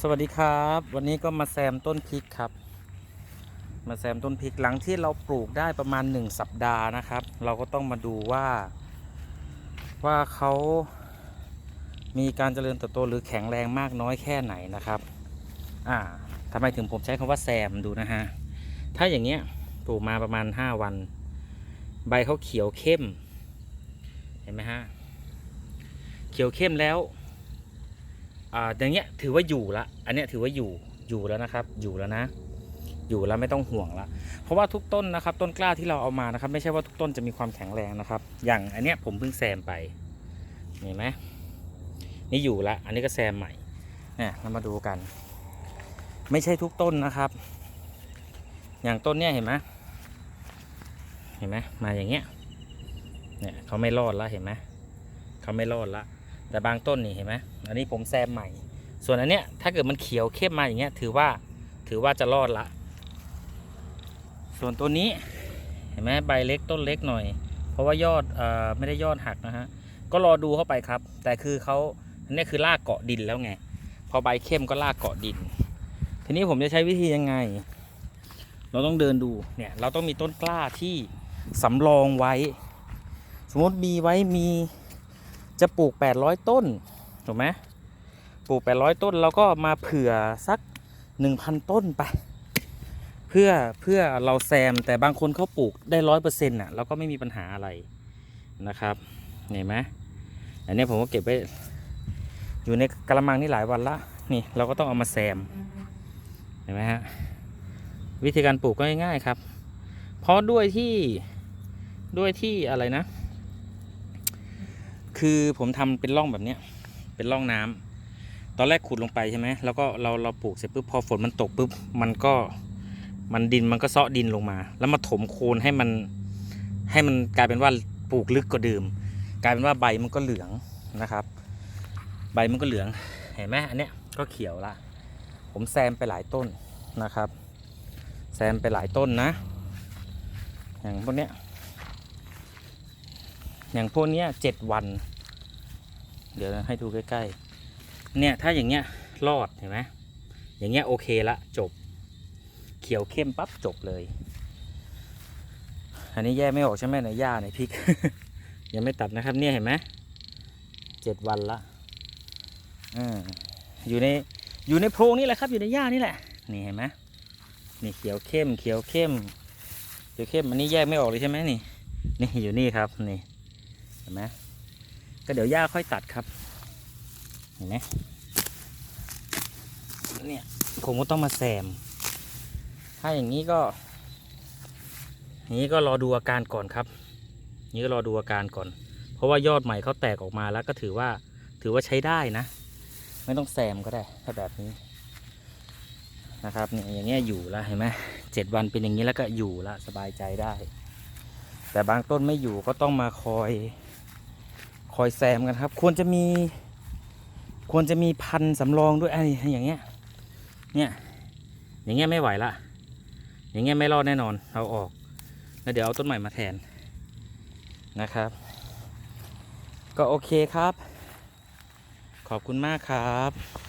สวัสดีครับ วันนี้ก็มาแซมต้นพริกครับ มาแซมต้นพริกหลังที่เราปลูกได้ประมาณ 1 สัปดาห์นะครับ เราก็ต้องมาดูว่า ว่าเขามีการเจริญเติบโตหรือแข็งแรงมากน้อยแค่ไหนนะครับอ่าทำไมถึงผมใช้คำว่าแซมดูนะฮะถ้าอย่างเงี้ยปลูกมาประมาณ 5 วัน ใบเขาเขียวเข้ม เห็นไหมฮะเขียวเข้มแล้ว อ่าอย่างเงี้ยถือว่าอยู่ละอันเนี้ยถือว่าอยู่อยู่แล้วนะครับ อยู่แล้วนะ อยู่แล้วไม่ต้องห่วงละเพราะว่าทุกต้นนะครับ ต้นกล้าที่เราเอามานะครับ ไม่ใช่ว่าทุกต้นจะมีความแข็งแรงนะครับ อย่างอันเนี้ยผมเพิ่งแซมไปเห็นไหมนี่อยู่ละอันนี้ก็แซมใหม่เนี่ยเรามาดูกัน ไม่ใช่ทุกต้นนะครับ อย่างต้นเนี้ยเห็นไหมเห็นไหมมาอย่างเงี้ยเนี่ยเขาไม่รอดละเห็นไหมเขาไม่รอดละ แต่บางต้นนี่เห็นไหมอันนี้ผมแซมใหม่ ส่วนอันเนี้ยถ้าเกิดมันเขียวเข้มมาอย่างเงี้ยถือว่าถือว่าจะรอดละ ส่วนตัวนี้เห็นไหมใบเล็กต้นเล็กหน่อย เพราะว่ายอดเอ่อไม่ได้ยอดหักนะฮะก็รอดูเข้าไปครับ แต่คือเขาอันนี้คือลากเกาะดินแล้วไง พอใบเข้มก็ลากเกาะดิน ทีนี้ผมจะใช้วิธียังไง เราต้องเดินดูเนี่ยเราต้องมีต้นกล้าที่สำรองไว้ สมมติมีไว้มี จะปลูก 800 ต้นถูกไหมปลูก 800 ต้นแล้วก็มาเผื่อสัก 1,000 ต้นไป เพื่อเพื่อเราแซมแต่บางคนเขาปลูกได้ร้อยเปอร์เซ็นต์อะเราก็ไม่มีปัญหาอะไรนะครับเห็นไหมอันนี้ผมก็เก็บไว้อยู่ในกระมังนี่หลายวันละนี่เราก็ต้องเอามาแซมเห็นไหมฮะวิธีการปลูกก็ง่ายๆครับ เพราะด้วยที่ด้วยที่อะไรนะ คือผมทำเป็นร่องแบบเนี้ยเป็นร่องน้ำตอนแรกขุดลงไปใช่ไหมแล้วก็เราเราปลูกเสร็จปุ๊บพอฝนมันตกปุ๊บมันก็มันดินมันก็เซาะดินลงมา แล้วมาถมโคนให้มันให้มันกลายเป็นว่าปลูกลึกกว่าเดิมกลายเป็นว่าใบมันก็เหลืองนะครับ ใบมันก็เหลืองเห็นไหมอันเนี้ยก็เขียวละผมแซมไปหลายต้นนะครับ แซมไปหลายต้นนะ อย่างพวกเนี้ยอย่างพวกเนี้ยเจ็ดวัน เดี๋ยวให้ดูใกล้ๆ เนี่ยถ้าอย่างเงี้ยรอดเห็นไหมอย่างเงี้ยโอเคละจบ เขียวเข้มปั๊บจบเลย อันนี้แยกไม่ออกใช่ไหมในหญ้าในพริก ยังไม่ตัดนะครับเนี่ยเห็นไหมเจ็ดวันละอ่าอยู่ในอยู่ในโพรงนี่แหละครับ อยู่ในหญ้านี่แหละ นี่เห็นไหมนี่เขียวเข้ม เขียวเข้มเขียวเข้มอันนี้แยกไม่ออกเลยใช่ไหมนี่ นี่อยู่นี่ครับนี่เห็นไหม ก็เดี๋ยวย่าค่อยตัดครับ เห็นไหมเนี่ยผมก็ต้องมาแซม ถ้าอย่างนี้ก็นี้ก็รอดูอาการก่อนครับ นี้ก็รอดูอาการก่อน เพราะว่ายอดใหม่เขาแตกออกมาแล้วก็ถือว่าถือว่าใช้ได้นะ ไม่ต้องแซมก็ได้ถ้าแบบนี้นะครับเนี่ยอย่างเงี้ยอยู่แล้วเห็นไหมเจ็ดวันเป็นอย่างนี้แล้วก็อยู่ละสบายใจได้ แต่บางต้นไม่อยู่ก็ต้องมาคอย คอยแซมกันครับ ควรจะมี ควรจะมีพันสำรองด้วยไอ้อย่างเงี้ย เนี่ย อย่างเงี้ยไม่ไหวละ อย่างเงี้ยไม่รอดแน่นอน เอาออก แล้วเดี๋ยวเอาต้นใหม่มาแทนนะครับ ก็โอเคครับ ขอบคุณมากครับ